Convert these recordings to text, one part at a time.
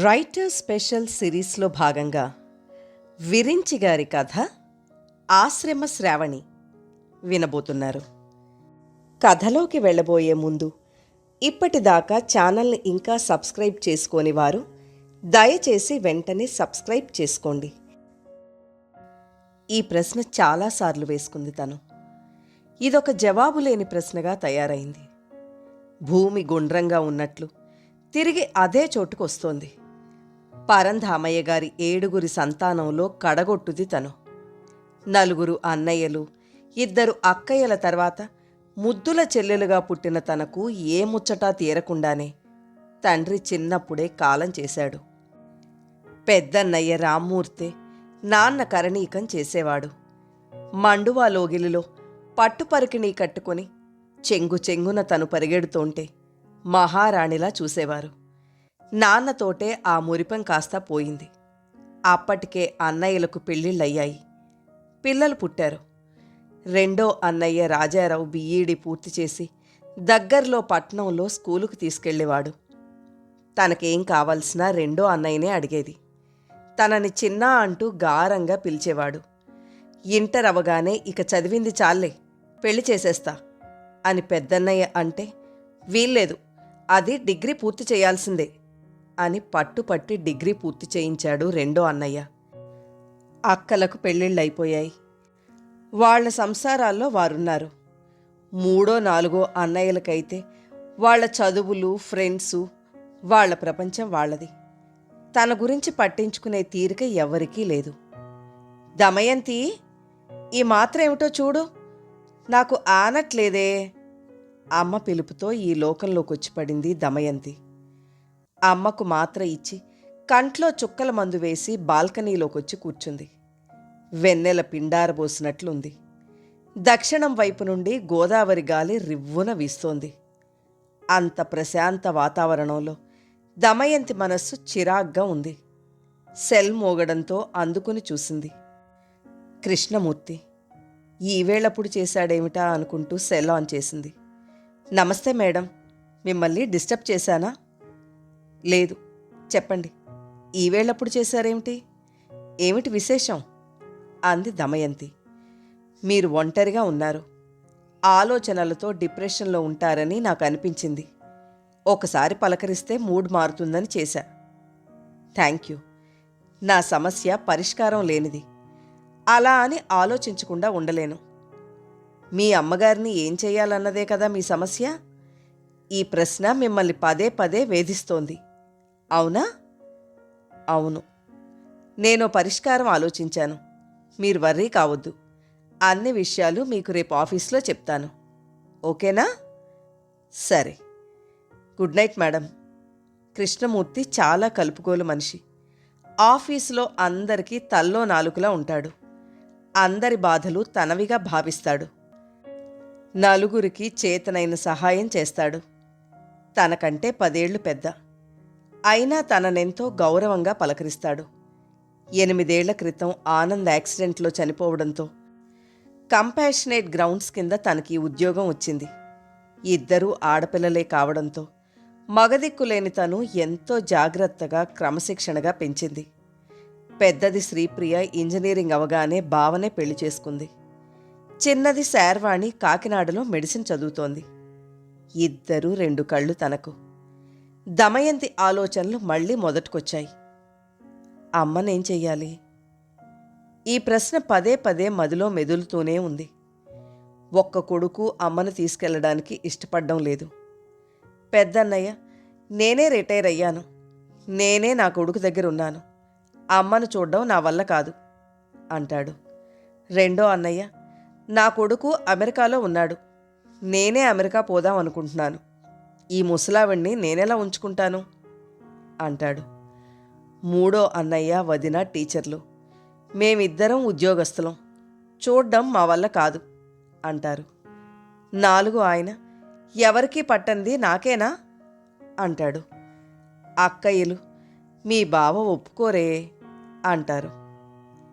Writer special సిరీస్లో భాగంగా విరించి గారి కథ ఆశ్రమ శ్రావణి వినబోతున్నారు. కథలోకి వెళ్ళబోయే ముందు ఇప్పటిదాకా ఛానల్ని ఇంకా సబ్స్క్రైబ్ చేసుకోని వారు దయచేసి వెంటనే సబ్స్క్రైబ్ చేసుకోండి. ఈ ప్రశ్న చాలాసార్లు వేసుకుంది తను. ఇదొక జవాబు లేని ప్రశ్నగా తయారైంది. భూమి గుండ్రంగా ఉన్నట్లు తిరిగి అదే చోటుకు వస్తోంది పరంధామయ్య గారి ఏడుగురి సంతానంలో కడగొట్టుది తను. నలుగురు అన్నయ్యలు ఇద్దరు అక్కయ్యల తర్వాత ముద్దుల చెల్లెలుగా పుట్టిన తనకు ఏ ముచ్చటా తీరకుండానే తండ్రి చిన్నప్పుడే కాలం చేశాడు. పెద్దన్నయ్య రామ్మూర్తే నాన్న కరణీకం చేసేవాడు. మండువా లోగిలిలో పట్టుపరికిణీ కట్టుకొని చెంగు చెంగున తను పరిగెడుతోంటే మహారాణిలా చూసేవారు. నాన్నతోటే ఆ మురిపం కాస్త పోయింది. అప్పటికే అన్నయ్యలకు పెళ్ళిళ్ళయ్యాయి. పిల్లలు పుట్టారు. రెండో అన్నయ్య రాజారావు బీఈడి పూర్తి చేసి దగ్గరలో పట్నంలో స్కూలుకు తీసుకెళ్ళేవాడు. తనకేం కావాల్సినా రెండో అన్నయ్యనే అడిగేది. తనని చిన్న అంటూ గారంగా పిలిచేవాడు. ఇంటర్ అవగానే ఇక చదివింది చాలే పెళ్ళి చేసేస్తా అని పెద్దన్నయ్య అంటే వీల్లేదు అది డిగ్రీ పూర్తి చేయాల్సిందే. అని పట్టుపట్టి డిగ్రీ పూర్తి చేయించాడు రెండో అన్నయ్య. అక్కలకు పెళ్ళిళ్ళైపోయాయి వాళ్ళ సంసారాల్లో వారున్నారు. మూడో నాలుగో అన్నయ్యలకైతే వాళ్ళ చదువులు ఫ్రెండ్సు వాళ్ళ ప్రపంచం వాళ్ళది. తన గురించి పట్టించుకునే తీరిక ఎవరికీ లేదు. దమయంతి ఈ మాత్ర ఏమిటో చూడు. నాకు ఆనట్లేదే. అమ్మ పిలుపుతో ఈ లోకంలోకి వచ్చి పడింది దమయంతి. అమ్మకు మాత్ర ఇచ్చి కంట్లో చుక్కల మందు వేసి బాల్కనీలోకి వచ్చి కూర్చుంది. వెన్నెల పిండారబోసినట్లుంది దక్షిణం వైపు నుండి గోదావరి గాలి రివ్వున వీస్తోంది. అంత ప్రశాంత వాతావరణంలో దమయంతి మనస్సు చిరాగ్గా ఉంది. సెల్ మోగడంతో అందుకుని చూసింది. కృష్ణమూర్తి ఈ వేళప్పుడు చేశాడేమిటా అనుకుంటూ సెల్ ఆన్ చేసింది. నమస్తే మేడం మిమ్మల్ని డిస్టర్బ్ చేశానా? లేదు. చెప్పండి. ఈవేళప్పుడు చేశారేమిటి? ఏమిటి విశేషం? అంది దమయంతి. మీరు ఒంటరిగా ఉన్నారు. ఆలోచనలతో డిప్రెషన్లో ఉంటారని నాకు అనిపించింది ఒకసారి పలకరిస్తే మూడ్ మారుతుందని చేశా. Thank you. నా సమస్య పరిష్కారం లేనిది. అలా అని ఆలోచించకుండా ఉండలేను. మీ అమ్మగారిని ఏం చేయాలన్నదే కదా మీ సమస్య? ఈ ప్రశ్న మిమ్మల్ని పదే పదే వేధిస్తోంది. అవునా? అవును. నేను పరిష్కారం ఆలోచించాను. మీరు వర్రీ కావద్దు. అన్ని విషయాలు మీకు రేపు ఆఫీస్లో చెప్తాను. ఓకేనా? సరే. Good night madam. కృష్ణమూర్తి చాలా కలుపుకోలు మనిషి. ఆఫీసులో అందరికీ తల్లో నాలుకలా ఉంటాడు. అందరి బాధలు తనవిగా భావిస్తాడు. నలుగురికి చేతనైన సహాయం చేస్తాడు. తనకంటే పదేళ్ళు పెద్ద. అయినా తననెంతో గౌరవంగా పలకరిస్తాడు. ఎనిమిదేళ్ళ క్రితం ఆనంద్ యాక్సిడెంట్లో చనిపోవడంతో కంపాషనేట్ గ్రౌండ్స్ కింద తనకి ఉద్యోగం వచ్చింది. ఇద్దరూ ఆడపిల్లలే కావడంతో మగదిక్కులేని తను ఎంతో జాగ్రత్తగా క్రమశిక్షణగా పెంచింది. పెద్దది శ్రీప్రియ ఇంజనీరింగ్ అవగానే బావనే పెళ్ళి చేసుకుంది. చిన్నది శార్వాణి కాకినాడలో మెడిసిన్ చదువుతోంది. ఇద్దరూ రెండు కళ్ళు తనకు దమయంతి ఆలోచనలు మళ్ళీ మొదటికొచ్చాయి. అమ్మనేం చెయ్యాలి? ఈ ప్రశ్న పదే పదే మదిలో మెదులుతూనే ఉంది. ఒక్క కొడుకు అమ్మను తీసుకెళ్ళడానికి ఇష్టపడడం లేదు. పెద్దన్నయ్య నేనే రిటైర్ అయ్యాను. నేనే నా కొడుకు దగ్గర ఉన్నాను అమ్మను చూడడం నా వల్ల కాదు అంటాడు. రెండో అన్నయ్య నా కొడుకు అమెరికాలో ఉన్నాడు. నేనే అమెరికా పోదాం అనుకుంటున్నాను ఈ ముసలావిడ్ని నేనెలా ఉంచుకుంటాను? అంటాడు. మూడో అన్నయ్య వదిన టీచర్లు. మేమిద్దరం ఉద్యోగస్తులం. చూడ్డం మా వల్ల కాదు అంటారు. నాలుగు ఆయన. ఎవరికీ పట్టంది నాకేనా? అంటాడు. అక్కయ్యలు. మీ బావ ఒప్పుకోరే అంటారు.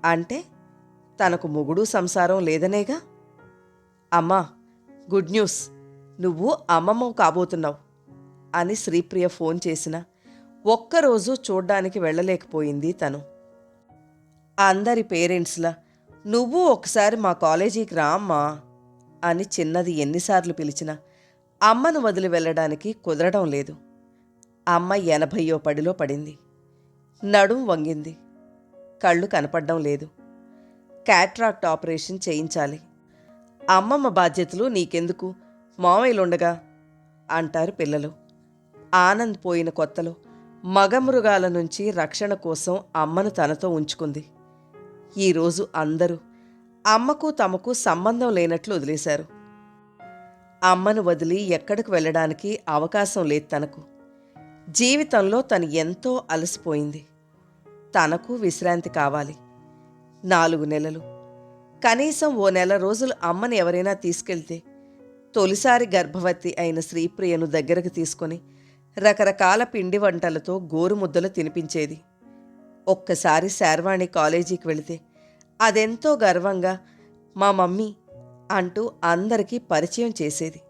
అంటే తనకు మొగుడు సంసారం లేదనేగా? అమ్మా గుడ్ న్యూస్. నువ్వు అమ్మమ్మ కాబోతున్నావు అని శ్రీప్రియ ఫోన్ చేసిన. ఒక్కరోజు చూడ్డానికి వెళ్ళలేకపోయింది తను. అందరి పేరెంట్స్లా నువ్వు ఒకసారి మా కాలేజీకి రామ్మా అని చిన్నది ఎన్నిసార్లు పిలిచినా అమ్మను వదిలి వెళ్ళడానికి కుదరడం లేదు. అమ్మ ఎనభయో పడిలో పడింది. నడుం వంగింది. కళ్ళు కనపడడం లేదు. క్యాట్రాక్ట్ ఆపరేషన్ చేయించాలి. అమ్మమ్మ బాధ్యతలు నీకెందుకు? మామయ్యలుండగా అంటారు పిల్లలు. ఆనంద్ పోయిన కొత్తలో మగమృగాల నుంచి రక్షణ కోసం అమ్మను తనతో ఉంచుకుంది. ఈరోజు అందరూ అమ్మకు తమకు సంబంధం లేనట్లు వదిలేశారు. అమ్మను వదిలి ఎక్కడికి వెళ్ళడానికి అవకాశం లేదు తనకు. జీవితంలో తను ఎంతో అలసిపోయింది. తనకు విశ్రాంతి కావాలి. నాలుగు నెలలు. కనీసం ఓ నెల రోజులు అమ్మని ఎవరైనా తీసుకెళ్తే తొలిసారి గర్భవతి అయిన శ్రీప్రియను దగ్గరకు తీసుకొని రకరకాల పిండి వంటలతో గోరుముద్దలు తినిపించేది. ఒక్కసారి శార్వాణి కాలేజీకి వెళితే అదెంతో గర్వంగా మా మమ్మీ అంటూ అందరికీ పరిచయం చేసేది.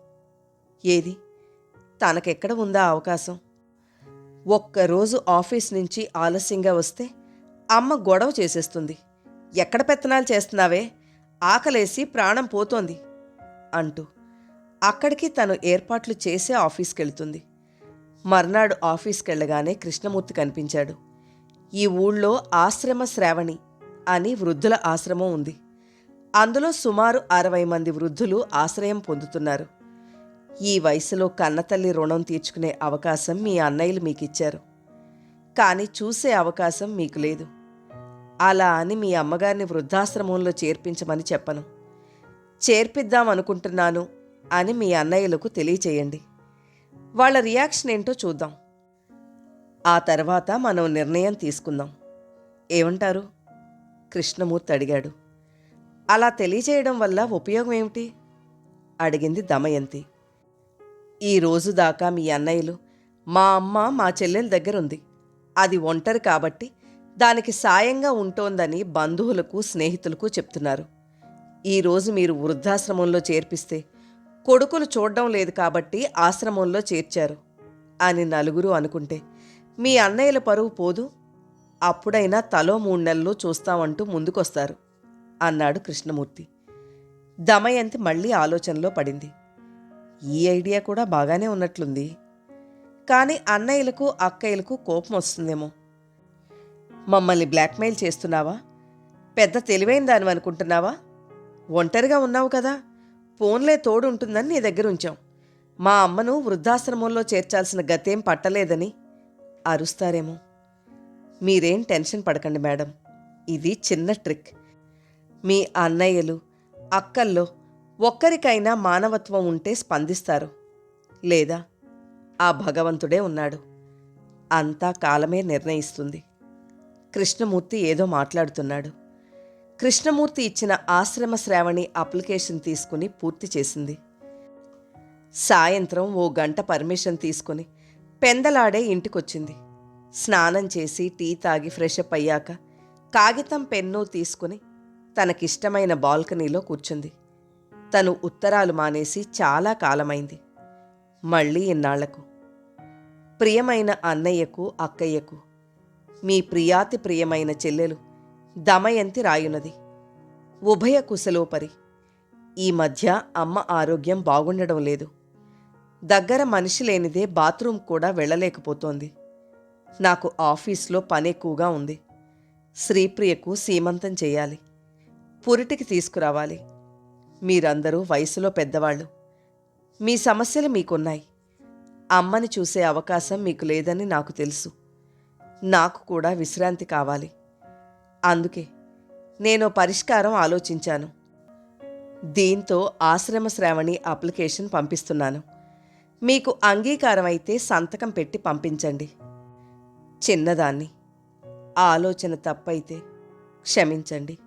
ఏది? తనకెక్కడ ఉందా అవకాశం? ఒక్కరోజు ఆఫీస్ నుంచి ఆలస్యంగా వస్తే అమ్మ గొడవ చేసేస్తుంది. ఎక్కడ పెత్తనాలు చేస్తున్నావే? ఆకలేసి ప్రాణం పోతోంది అంటూ అక్కడికి తను ఏర్పాట్లు చేసే ఆఫీస్కి వెళ్తుంది మర్నాడు ఆఫీస్కి వెళ్ళగానే కృష్ణమూర్తి కనిపించాడు. ఈ ఊళ్ళో ఆశ్రమ శ్రావణి అని వృద్ధుల ఆశ్రమం ఉంది. అందులో సుమారు అరవై మంది వృద్ధులు ఆశ్రయం పొందుతున్నారు. ఈ వయసులో కన్నతల్లి రుణం తీర్చుకునే అవకాశం మీ అన్నయ్యలు మీకు ఇచ్చారు కానీ చూసే అవకాశం మీకు లేదు. అలా అని మీ అమ్మగారిని వృద్ధాశ్రమంలో చేర్పించమని చెప్పను. చేర్పిద్దాం అనుకుంటున్నాను అని మీ అన్నయ్యలకు తెలియచేయండి. వాళ్ళ రియాక్షన్ ఏంటో చూద్దాం. ఆ తర్వాత మనం నిర్ణయం తీసుకుందాం. ఏమంటారు? కృష్ణమూర్తి అడిగాడు. అలా తెలియచేయడం వల్ల ఉపయోగం ఏమిటి? అడిగింది దమయంతి. ఈ రోజు దాకా మీ అన్నయ్యలు మా అమ్మ మా చెల్లెల దగ్గర ఉంది. అది ఒంటరి కాబట్టి దానికి సాయంగా ఉంటోందని బంధువులకు స్నేహితులకు చెప్తున్నారు. ఈరోజు మీరు వృద్ధాశ్రమంలో చేర్పిస్తే కొడుకులు చూడడం లేదు కాబట్టి ఆశ్రమంలో చేర్చారు అని నలుగురు అనుకుంటే మీ అన్నయ్యల పరువు పోదు అప్పుడైనా తలో మూడు నెలలు చూస్తామంటూ ముందుకొస్తారు అన్నాడు కృష్ణమూర్తి. దమయంతి మళ్ళీ ఆలోచనలో పడింది. ఈ ఐడియా కూడా బాగానే ఉన్నట్లుంది. కానీ అన్నయ్యలకు అక్కయ్యలకు కోపం వస్తుందేమో. మమ్మల్ని బ్లాక్మెయిల్ చేస్తున్నావా? పెద్ద తెలివైన దాని అనుకుంటున్నావా ఒంటరిగా ఉన్నావు కదా. ఫోన్లే తోడు ఉంటుందని నీ దగ్గర ఉంచాం మా అమ్మను వృద్ధాశ్రమంలో చేర్చాల్సిన గతేం పట్టలేదని అరుస్తారేమో. మీరేం టెన్షన్ పడకండి మేడం. ఇది చిన్న ట్రిక్. మీ అన్నయ్యలు అక్కల్లో ఒక్కరికైనా మానవత్వం ఉంటే స్పందిస్తారు. లేదా ఆ భగవంతుడే ఉన్నాడు. అంతా కాలమే నిర్ణయిస్తుంది. కృష్ణమూర్తి ఏదో మాట్లాడుతున్నాడు. కృష్ణమూర్తి ఇచ్చిన ఆశ్రమ శ్రావణి అప్లికేషన్ తీసుకుని పూర్తి చేసింది. సాయంత్రం ఓ గంట పర్మిషన్ తీసుకుని పెందలాడే ఇంటికొచ్చింది. స్నానం చేసి టీ తాగి ఫ్రెష్ అప్ అయ్యాక కాగితం పెన్ను తీసుకుని తనకిష్టమైన బాల్కనీలో కూర్చుంది. తను ఉత్తరాలు మానేసి చాలా కాలమైంది. మళ్ళీ ఇన్నాళ్ళకు. ప్రియమైన అన్నయ్యకు అక్కయ్యకు మీ ప్రియాతి ప్రియమైన చెల్లెలు దమయంతి రాయునది. ఉభయ కుశలోపరి. ఈ మధ్య అమ్మ ఆరోగ్యం బాగుండడం లేదు. దగ్గర మనిషి లేనిదే బాత్రూమ్ కూడా వెళ్ళలేకపోతోంది. నాకు ఆఫీస్లో పని ఎక్కువగా ఉంది. శ్రీప్రియకు సీమంతం చేయాలి. పురిటికి తీసుకురావాలి. మీరందరూ వయసులో పెద్దవాళ్ళు. మీ సమస్యలు మీకున్నాయి. అమ్మని చూసే అవకాశం మీకు లేదని నాకు తెలుసు. నాకు కూడా విశ్రాంతి కావాలి. అందుకే నేను పరిష్కారం ఆలోచించాను. దీంతో ఆశ్రమ శ్రావణి అప్లికేషన్ పంపిస్తున్నాను. మీకు అంగీకారం అయితే సంతకం పెట్టి పంపించండి. చిన్నదాన్ని. ఆలోచన తప్పైతే క్షమించండి.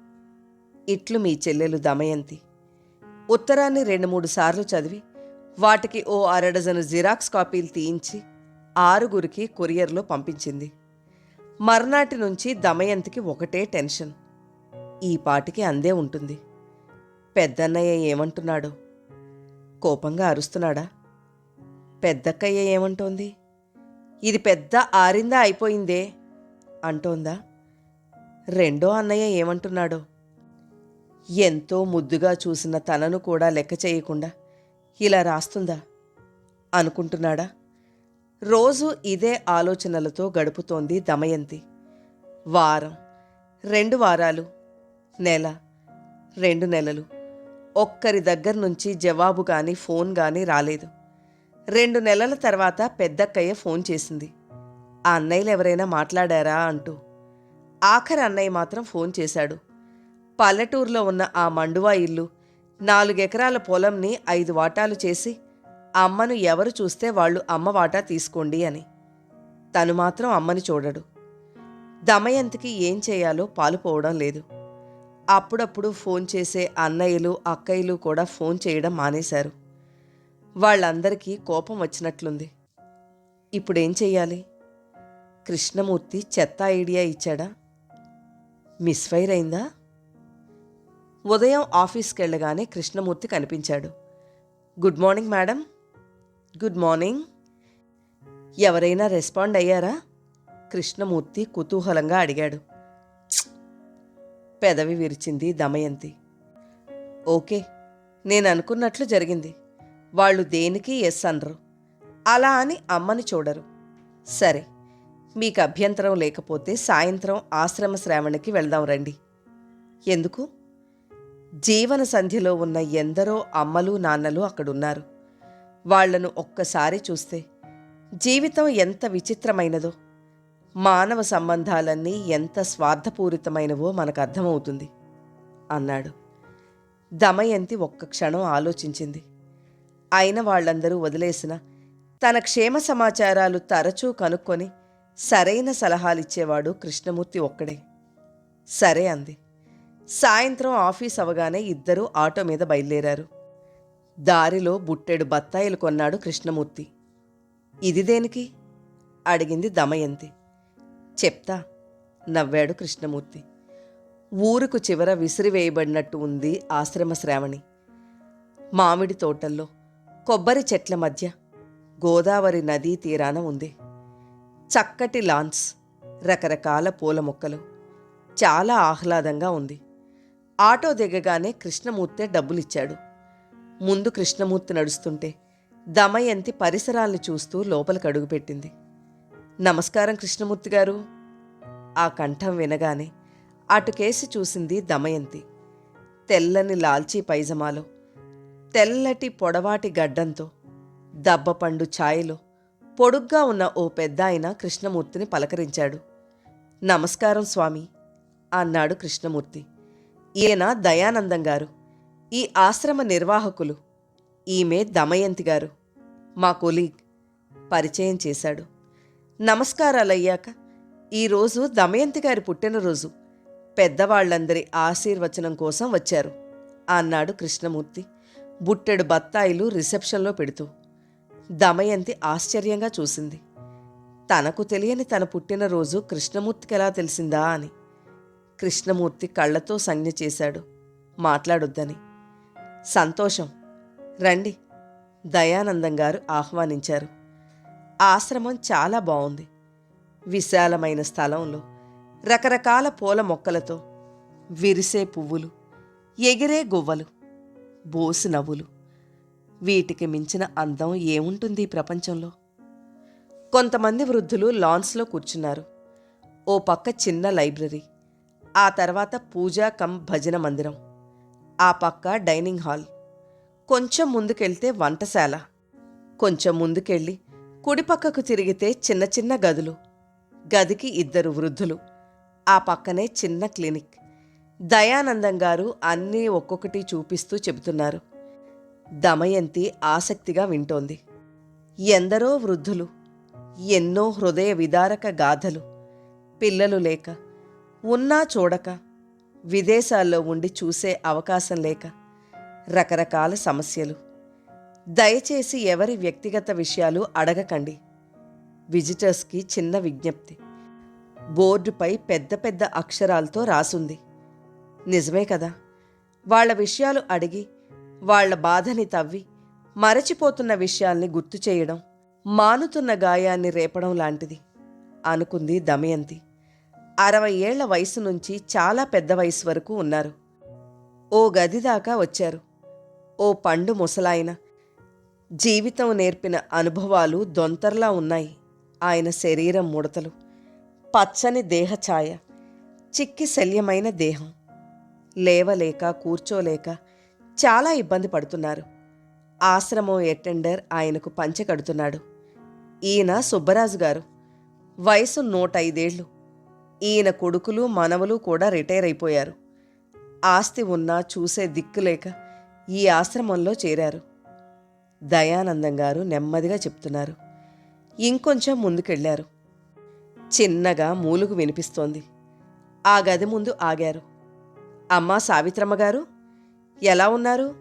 ఇట్లు మీ చెల్లెలు దమయంతి. ఉత్తరాన్ని రెండు మూడు సార్లు చదివి వాటికి ఓ అరడజను జిరాక్స్ కాపీలు తీయించి ఆరుగురికి కొరియర్లో పంపించింది. మర్నాటి నుంచి దమయంతికి ఒకటే టెన్షన్. ఈ పాటికి అందే ఉంటుంది. పెద్దన్నయ్య ఏమంటున్నాడు? కోపంగా అరుస్తున్నాడా? పెద్దక్కయ్య ఏమంటోంది? ఇది పెద్ద ఆరిందా అయిపోయిందే? అంటోందా? రెండో అన్నయ్య ఏమంటున్నాడో? ఎంతో ముద్దుగా చూసిన తనను కూడా లెక్క చేయకుండా ఇలా రాస్తుందా? అనుకుంటున్నాడా? రోజు ఇదే ఆలోచనలతో గడుపుతోంది దమయంతి. వారం రెండు వారాలు నెల రెండు నెలలు. ఒక్కరి దగ్గర నుంచి జవాబు కానీ ఫోన్ కానీ రాలేదు. రెండు నెలల తర్వాత పెద్దక్కయ్య ఫోన్ చేసింది. ఆ అన్నయ్యలు ఎవరైనా మాట్లాడారా? అంటూ. ఆఖరి అన్నయ్య మాత్రం ఫోన్ చేశాడు. పల్లెటూరులో ఉన్న ఆ మండువా ఇల్లు నాలుగెకరాల పొలంని ఐదు వాటాలు చేసి అమ్మను ఎవరు చూస్తే వాళ్ళు అమ్మ వాటా తీసుకోండి అని. తను మాత్రం అమ్మని చూడడు. దమయంతికి ఏం చేయాలో పాలుపోవడం లేదు. అప్పుడప్పుడు ఫోన్ చేసే అన్నయ్యలు అక్కయ్యలు కూడా ఫోన్ చేయడం మానేశారు. వాళ్ళందరికీ కోపం వచ్చినట్లుంది. ఇప్పుడేం చెయ్యాలి? కృష్ణమూర్తి చెత్త ఐడియా ఇచ్చాడా? మిస్ఫైర్ అయిందా? ఉదయం ఆఫీస్కి వెళ్ళగానే కృష్ణమూర్తి కనిపించాడు. Good morning madam. Good morning ఎవరైనా రెస్పాండ్ అయ్యారా? కృష్ణమూర్తి కుతూహలంగా అడిగాడు. పెదవి విరిచింది దమయంతి. ఓకే నేను అనుకున్నట్లు జరిగింది. వాళ్ళు దేనికి ఎస్ అనరు. అలా అని అమ్మని చూడరు. సరే మీకు అభ్యంతరం లేకపోతే సాయంత్రం ఆశ్రమ శ్రావణికి వెళ్దాం రండి. ఎందుకు? జీవన సంధ్యలో ఉన్న ఎందరో అమ్మలు నాన్నలు అక్కడున్నారు. వాళ్ళను ఒక్కసారి చూస్తే జీవితం ఎంత విచిత్రమైనదో మానవ సంబంధాలన్నీ ఎంత స్వార్థపూరితమైనవో మనకు అర్థమవుతుంది అన్నాడు. దమయంతి ఒక్క క్షణం ఆలోచించింది. అయిన వాళ్ళందరూ వదిలేసిన తన క్షేమ సమాచారాలు తరచూ కనుక్కొని సరైన సలహాలిచ్చేవాడు కృష్ణమూర్తి ఒక్కడే. సరే అంది. సాయంత్రం ఆఫీస్ అవగానే ఇద్దరూ ఆటో మీద బయలుదేరారు. దారిలో బుట్టెడు బత్తాయిలు కొన్నాడు కృష్ణమూర్తి. ఇది దేనికి? అడిగింది దమయంతి. చెప్తా నవ్వాడు కృష్ణమూర్తి. ఊరుకు చివర విసిరివేయబడినట్టు ఉంది ఆశ్రమ శ్రావణి. మామిడి తోటల్లో కొబ్బరి చెట్ల మధ్య గోదావరి నదీ తీరాన ఉంది. చక్కటి లాన్స్ రకరకాల పూల మొక్కలు. చాలా ఆహ్లాదంగా ఉంది. ఆటో దిగగానే కృష్ణమూర్తే డబ్బులిచ్చాడు. ముందు కృష్ణమూర్తి నడుస్తుంటే దమయంతి పరిసరాల్ని చూస్తూ లోపలికి అడుగుపెట్టింది. నమస్కారం కృష్ణమూర్తి గారు. ఆ కంఠం వినగానే అటుకేసి చూసింది దమయంతి. తెల్లని లాల్చీ పైజమాలో తెల్లటి పొడవాటి గడ్డంతో దబ్బపండు ఛాయలో పొడుగ్గా ఉన్న ఓ పెద్ద ఆయన కృష్ణమూర్తిని పలకరించాడు. నమస్కారం స్వామి అన్నాడు కృష్ణమూర్తి. ఈయన దయానందం గారు. ఈ ఆశ్రమ నిర్వాహకులు ఈమె దమయంతి గారు మా కొలీగ్ పరిచయం చేశాడు. నమస్కారాలయ్యాక ఈరోజు దమయంతి గారి పుట్టినరోజు. పెద్దవాళ్ళందరి ఆశీర్వచనం కోసం వచ్చారు అన్నాడు కృష్ణమూర్తి బుట్టెడు బత్తాయిలు రిసెప్షన్లో పెడుతూ. దమయంతి ఆశ్చర్యంగా చూసింది. తనకు తెలియని తన పుట్టినరోజు కృష్ణమూర్తికి ఎలా తెలిసిందా అని. కృష్ణమూర్తి కళ్ళతో సంజ్ఞ చేశాడు మాట్లాడొద్దని. సంతోషం. రండి. దయానందం గారు ఆహ్వానించారు. ఆశ్రమం చాలా బాగుంది విశాలమైన స్థలంలో రకరకాల పూల మొక్కలతో విరిసే పువ్వులు ఎగిరే గువ్వలు బోసు నవ్వులు. వీటికి మించిన అందం ఏముంటుంది ఈ ప్రపంచంలో? కొంతమంది వృద్ధులు లాన్స్లో కూర్చున్నారు. ఓ పక్క చిన్న లైబ్రరీ ఆ తర్వాత పూజా కం భజన మందిరం. ఆ పక్క డైనింగ్ హాల్. కొంచెం ముందుకెళ్తే వంటశాల. కొంచెం ముందుకెళ్ళి కుడిపక్కకు తిరిగితే చిన్న చిన్న గదులు. గదికి ఇద్దరు వృద్ధులు. ఆ పక్కనే చిన్న క్లినిక్. దయానందం గారు అన్నీ ఒక్కొక్కటి చూపిస్తూ చెబుతున్నారు. దమయంతి ఆసక్తిగా వింటోంది. ఎందరో వృద్ధులు ఎన్నో హృదయ విదారక గాథలు. పిల్లలు లేక ఉన్నా చూడక విదేశాల్లో ఉండి చూసే అవకాశం లేక రకరకాల సమస్యలు. దయచేసి ఎవరి వ్యక్తిగత విషయాలు అడగకండి. విజిటర్స్కి చిన్న విజ్ఞప్తి. బోర్డుపై పెద్ద పెద్ద అక్షరాలతో రాసుంది. నిజమే కదా? వాళ్ళ విషయాలు అడిగి వాళ్ళ బాధని తవ్వి మరచిపోతున్న విషయాల్ని గుర్తు చేయడం మానుతున్న గాయాన్ని రేపడం లాంటిది అనుకుంది దమయంతి. అరవై ఏళ్ళ వయసు నుంచి చాలా పెద్ద వయసు వరకు ఉన్నారు. ఓ గది దాకా వచ్చారు. ఓ పండు ముసలాయన. జీవితం నేర్పిన అనుభవాలు దొంతర్లా ఉన్నాయి. ఆయన శరీరం ముడతలు. పచ్చని దేహఛాయ చిక్కి శల్యమైన దేహం. లేవలేక కూర్చోలేక చాలా ఇబ్బంది పడుతున్నారు. ఆశ్రమం అటెండర్ ఆయనకు పంచె కడుతున్నాడు. ఈయన సుబ్బరాజు గారు. వయసు నూట ఐదేళ్ళు ఈయన కొడుకులు మనవలు కూడా రిటైర్ అయిపోయారు. ఆస్తి ఉన్నా చూసే దిక్కులేక ఈ ఆశ్రమంలో చేరారు. దయానందం గారు నెమ్మదిగా చెప్తున్నారు. ఇంకొంచెం ముందుకెళ్ళారు. చిన్నగా మూలుగు వినిపిస్తోంది. ఆ గది ముందు ఆగారు. అమ్మా సావిత్రమ్మ గారు ఎలా ఉన్నారు?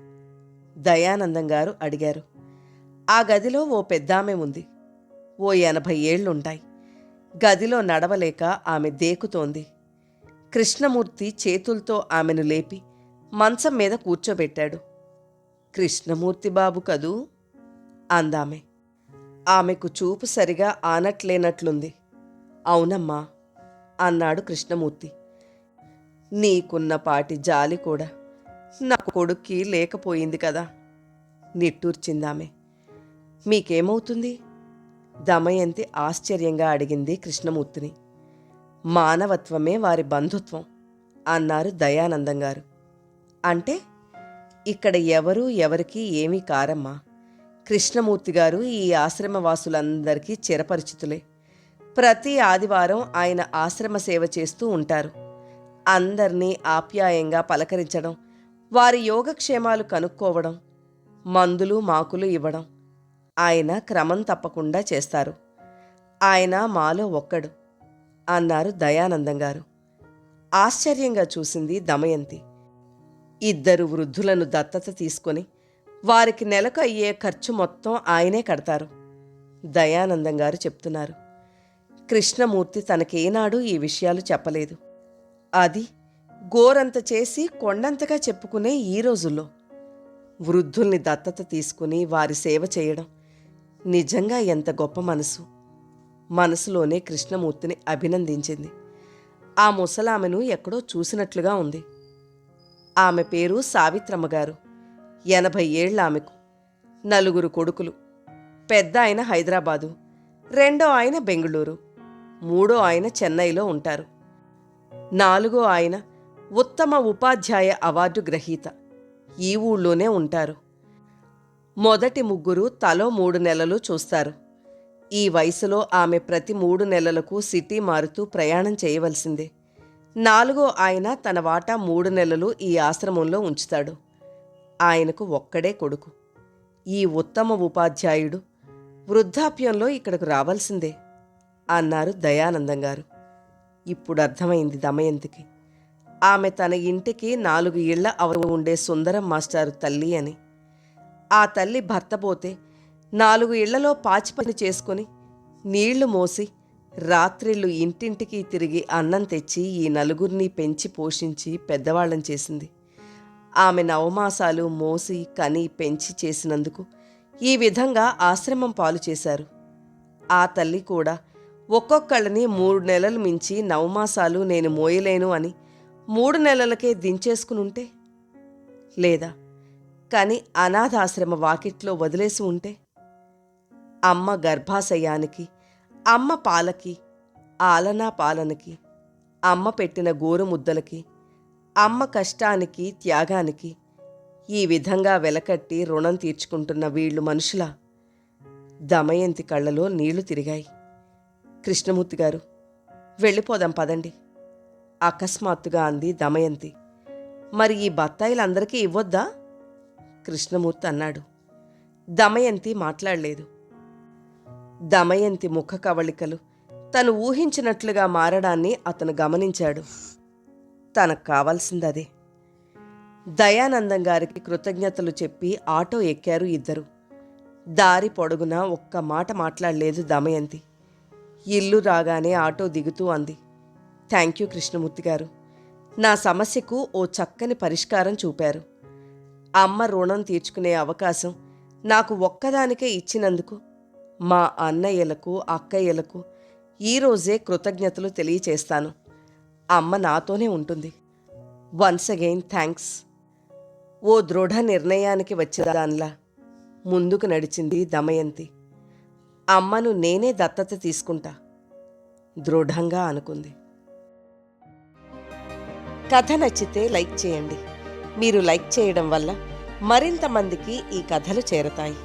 దయానందం గారు అడిగారు. ఆ గదిలో ఓ పెద్దామె ఉంది. ఓ ఎనభై ఏళ్ళుంటాయి. గదిలో నడవలేక ఆమె దేకుతోంది. కృష్ణమూర్తి చేతులతో ఆమెను లేపి మంచం మీద కూర్చోబెట్టాడు. కృష్ణమూర్తి బాబు కదూ? అందామె. ఆమెకు చూపు సరిగా ఆనట్లేనట్లుంది. అవునమ్మా అన్నాడు కృష్ణమూర్తి. నీకున్న పాటి జాలి కూడా నా కొడుక్కి లేకపోయింది కదా నిట్టూర్చిందామె. మీకేమవుతుంది? దమయంతి ఆశ్చర్యంగా అడిగింది కృష్ణమూర్తిని. మానవత్వమే వారి బంధుత్వం అన్నారు దయానందం గారు. అంటే ఇక్కడ ఎవరూ ఎవరికీ ఏమీ కారమ్మా. కృష్ణమూర్తి గారు ఈ ఆశ్రమవాసులందరికీ చిరపరిచితులే. ప్రతి ఆదివారం ఆయన ఆశ్రమ సేవ చేస్తూ ఉంటారు. అందరినీ ఆప్యాయంగా పలకరించడం వారి యోగక్షేమాలు కనుక్కోవడం మందులు మాకులు ఇవ్వడం ఆయన క్రమం తప్పకుండా చేస్తారు. ఆయన మాలో ఒక్కడు అన్నారు దయానందం గారు. ఆశ్చర్యంగా చూసింది దమయంతి. ఇద్దరు వృద్ధులను దత్తత తీసుకొని వారికి నెలకు అయ్యే ఖర్చు మొత్తం ఆయనే కడతారు. దయానందం గారు చెప్తున్నారు. కృష్ణమూర్తి తనకేనాడు ఈ విషయాలు చెప్పలేదు. అది గోరంత చేసి కొండంతగా చెప్పుకునే ఈ రోజుల్లో. వృద్ధుల్ని దత్తత తీసుకుని వారి సేవ చేయడం నిజంగా ఎంత గొప్ప మనసు. మనసులోనే కృష్ణమూర్తిని అభినందించింది. ఆ ముసలామెను ఎక్కడో చూసినట్లుగా ఉంది. ఆమె పేరు సావిత్రమ్మ గారు ఎనభై ఏళ్ళ ఆమెకు నలుగురు కొడుకులు. పెద్ద ఆయన హైదరాబాదు. రెండో ఆయన బెంగళూరు. మూడో ఆయన చెన్నైలో ఉంటారు. నాలుగో ఆయన ఉత్తమ ఉపాధ్యాయ అవార్డు గ్రహీత. ఈ ఊళ్ళోనే ఉంటారు. మొదటి ముగ్గురు తలో మూడు నెలలు చూస్తారు. ఈ వయసులో ఆమె ప్రతి మూడు నెలలకు సిటీ మారుతూ ప్రయాణం చేయవలసిందే. నాలుగో ఆయన తన వాటా మూడు నెలలు ఈ ఆశ్రమంలో ఉంచుతాడు. ఆయనకు ఒక్కడే కొడుకు. ఈ ఉత్తమ ఉపాధ్యాయుడు వృద్ధాప్యంలో ఇక్కడకు రావాల్సిందే అన్నారు దయానందం గారు. ఇప్పుడు అర్థమైంది దమయంతికి. ఆమె తన ఇంటికి నాలుగు ఇళ్ళ అవరు ఉండే సుందరం మాస్టారు తల్లి అని. ఆ తల్లి భర్త పోతే నాలుగు ఇళ్ళలో పాచిపని చేసుకుని నీళ్ళు మోసి రాత్రిళ్ళు ఇంటింటికి తిరిగి అన్నం తెచ్చి ఈ నలుగురిని పెంచి పోషించి పెద్దవాళ్ళం చేసింది. ఆమె నవమాసాలు మోసి కని పెంచి చేసినందుకు ఈ విధంగా ఆశ్రమం పాలు చేశారు. ఆ తల్లి కూడా ఒక్కొక్కళ్ళని మూడు నెలలు మించి నవమాసాలు నేను మోయలేను అని మూడు నెలలకే దించేసుకుని ఉంటే లేదా? కానీ అనాథాశ్రమ వాకిట్లో వదిలేసి ఉంటే? అమ్మ గర్భాశయానికి అమ్మ పాలకి ఆలనా పాలనకి అమ్మ పెట్టిన గోరు ముద్దలకి అమ్మ కష్టానికి త్యాగానికి ఈ విధంగా వెలకట్టి రుణం తీర్చుకుంటున్న వీళ్ళు మనుషుల? దమయంతి కళ్ళలో నీళ్ళు తిరిగాయి. కృష్ణమూర్తి గారు వెళ్ళిపోదాం పదండి. అకస్మాత్తుగా అంది దమయంతి. మరి ఈ బత్తాయిలందరికీ ఇవ్వొద్దా? కృష్ణమూర్తి అన్నాడు. దమయంతి మాట్లాడలేదు. దమయంతి ముఖ కవళికలు తను ఊహించినట్లుగా మారడాన్ని అతను గమనించాడు. తనకు కావాల్సిందదే. దయానందం గారికి కృతజ్ఞతలు చెప్పి ఆటో ఎక్కారు ఇద్దరు. దారి పొడుగునా ఒక్క మాట మాట్లాడలేదు దమయంతి. ఇల్లు రాగానే ఆటో దిగుతూ అంది. థ్యాంక్ యూ కృష్ణమూర్తి గారు. నా సమస్యకు ఓ చక్కని పరిష్కారం చూపారు. అమ్మ రుణం తీర్చుకునే అవకాశం నాకు ఒక్కదానికే ఇచ్చినందుకు మా అన్నయ్యలకు అక్కయ్యలకు ఈరోజే కృతజ్ఞతలు తెలియచేస్తాను. అమ్మ నాతోనే ఉంటుంది. వన్స్ అగైన్ థ్యాంక్స్ ఓ దృఢ నిర్ణయానికి వచ్చేదానిలా ముందుకు నడిచింది దమయంతి. అమ్మను నేనే దత్తత తీసుకుంటా దృఢంగా అనుకుంది. కథ నచ్చితే లైక్ చేయండి. మీరు లైక్ చేయడం వల్ల మరింత మందికి ఈ కథలు చేరతాయి.